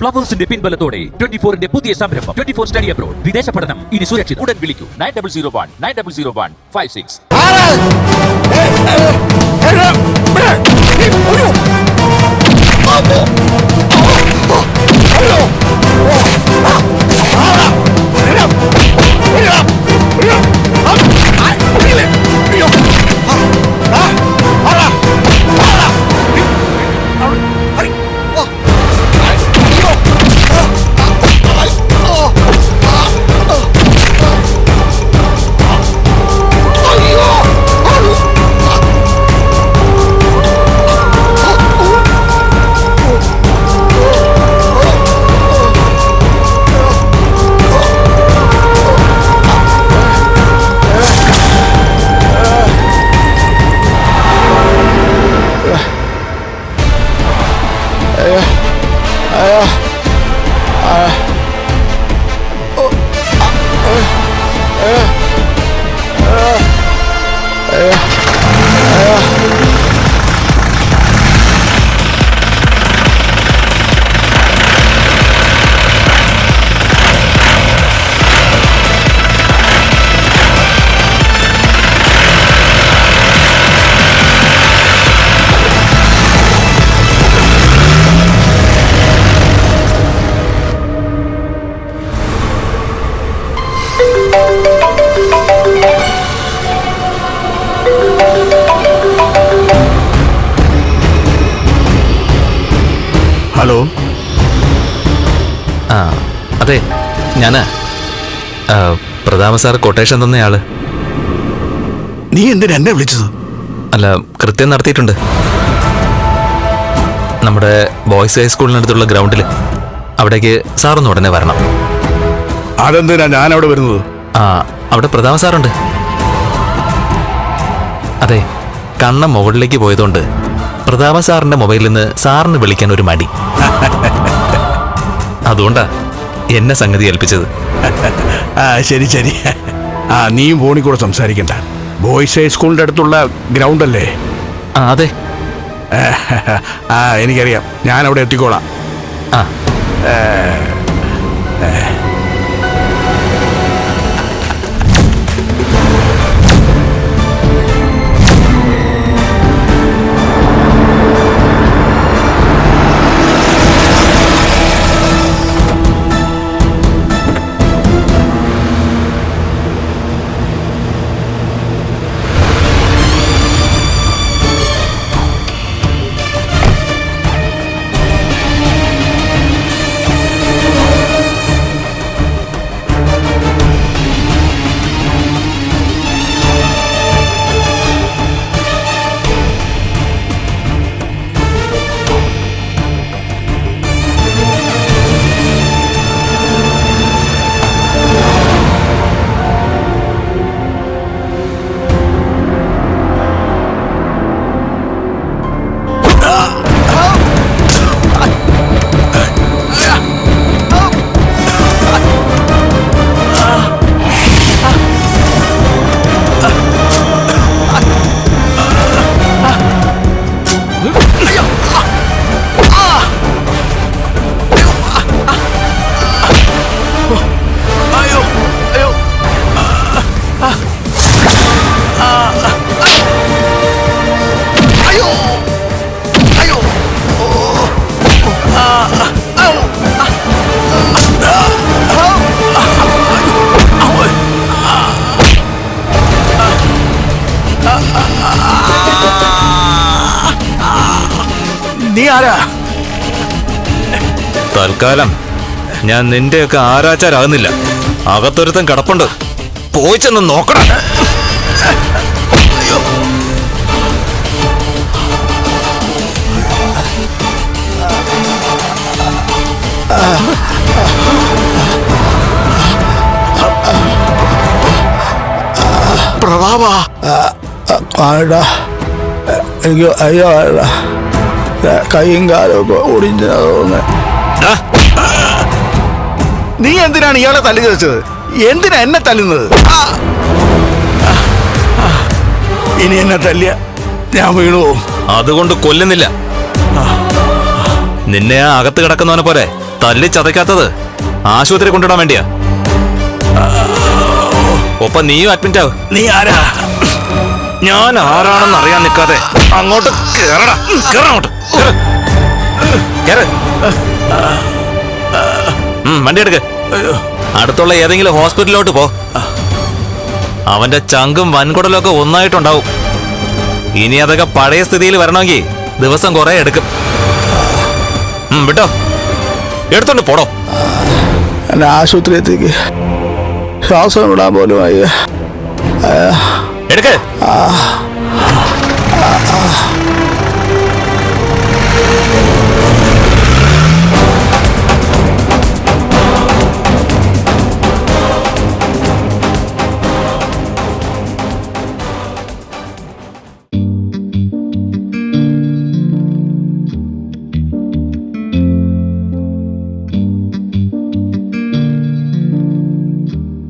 ഫ്ലവേഴ്സിന്റെ പിൻബലത്തോടെ twenty ഫോറിന്റെ പുതിയ സംരംഭം ട്വന്റി ഫോർ സ്റ്റഡി അബ്രോഡ് വിദേശ പഠനം ഇനി സുരക്ഷിത് ഉടൻ വിളിക്കൂ nine double zero one nine double zero one five six yeah, yeah. Hello ആ അതെ ഞാനാ. പ്രതാപ സാർ കൊട്ടേഷൻ തന്നയാൾ. നീ എന്തിനാ എന്നെ വിളിച്ചത്? അല്ല കൃത്യം നടത്തിയിട്ടുണ്ട്. നമ്മുടെ ബോയ്സ് ഹൈസ്കൂളിനടുത്തുള്ള ഗ്രൗണ്ടിൽ അവിടേക്ക് സാറൊന്ന് ഉടനെ വരണം. അതെന്തിനാ ഞാൻ അവിടെ വരുന്നത്? ആ അവിടെ പ്രതാപ സാറുണ്ട്. അതെ കണ്ണ മുകളിലേക്ക് പോയതുകൊണ്ട് പ്രതാപ സാറിന്റെ മൊബൈലിൽ നിന്ന് സാറിന് വിളിക്കാൻ ഒരു മടി. അതുകൊണ്ടാ എന്നെ സംഗതി ഏൽപ്പിച്ചത്. ആ ശരി ശരി. ആ നീയും ഫോണിൽ കൂടെ സംസാരിക്കണ്ട. ബോയ്സ് ഹൈസ്കൂളിന്റെ അടുത്തുള്ള ഗ്രൗണ്ട് അല്ലേ? ആ അതെ. ആ എനിക്കറിയാം. ഞാൻ അവിടെ എത്തിക്കോളാം. ആ. നീ ആരാ? തൽക്കാലം ഞാൻ നിന്റെയൊക്കെ ആരാച്ചാരാകുന്നില്ല. അകത്തൊരുത്തൻ കിടപ്പുണ്ട്. പോയി ചെന്ന് നോക്കണം പ്രതാപ. ആടാ. അയ്യോ അയ്യോ ആടാ. കൈയും കാലും ഒക്കെ ഒടിഞ്ഞതോന്ന് തോന്നുന്നത് നീ എന്തിനാണ് ഇയാളെ തല്ലി ചോദിച്ചത് എന്തിനാ എന്നെ തല്ലുന്നത്! ഇനി എന്നെ തല്ലിയ ഞാൻ വീണു പോവും അതുകൊണ്ട് കൊല്ലുന്നില്ല. നിന്നെ ആ അകത്ത് കിടക്കുന്നവനെ പോലെ തല്ലി ചതയ്ക്കാത്തത് ആശുപത്രി കൊണ്ടിടാൻ വേണ്ടിയാ. ഒപ്പം നീയും അഡ്മിറ്റ് ആവ്. നീ ആരാ? ഞാൻ ആരാണെന്ന് അറിയാൻ നിൽക്കാതെ അങ്ങോട്ട് കേറടാ. കേറ വണ്ടി എടുക്ക്. അടുത്തുള്ള ഏതെങ്കിലും ഹോസ്പിറ്റലിലോട്ട് പോ. അവന്റെ ചങ്കും വൻകുടലും ഒക്കെ ഒന്നായിട്ടുണ്ടാവും. ഇനി അതൊക്കെ പഴയ സ്ഥിതിയിൽ വരണമെങ്കിൽ ദിവസം കുറെ എടുക്കും. വിട്ടോ. എടുത്തോണ്ട് പോടോ. എന്നെ ആശുപത്രിയത്തേക്ക് ശ്വാസം വിടാൻ പോലും വയ്യ. എടുക്ക്. ആ.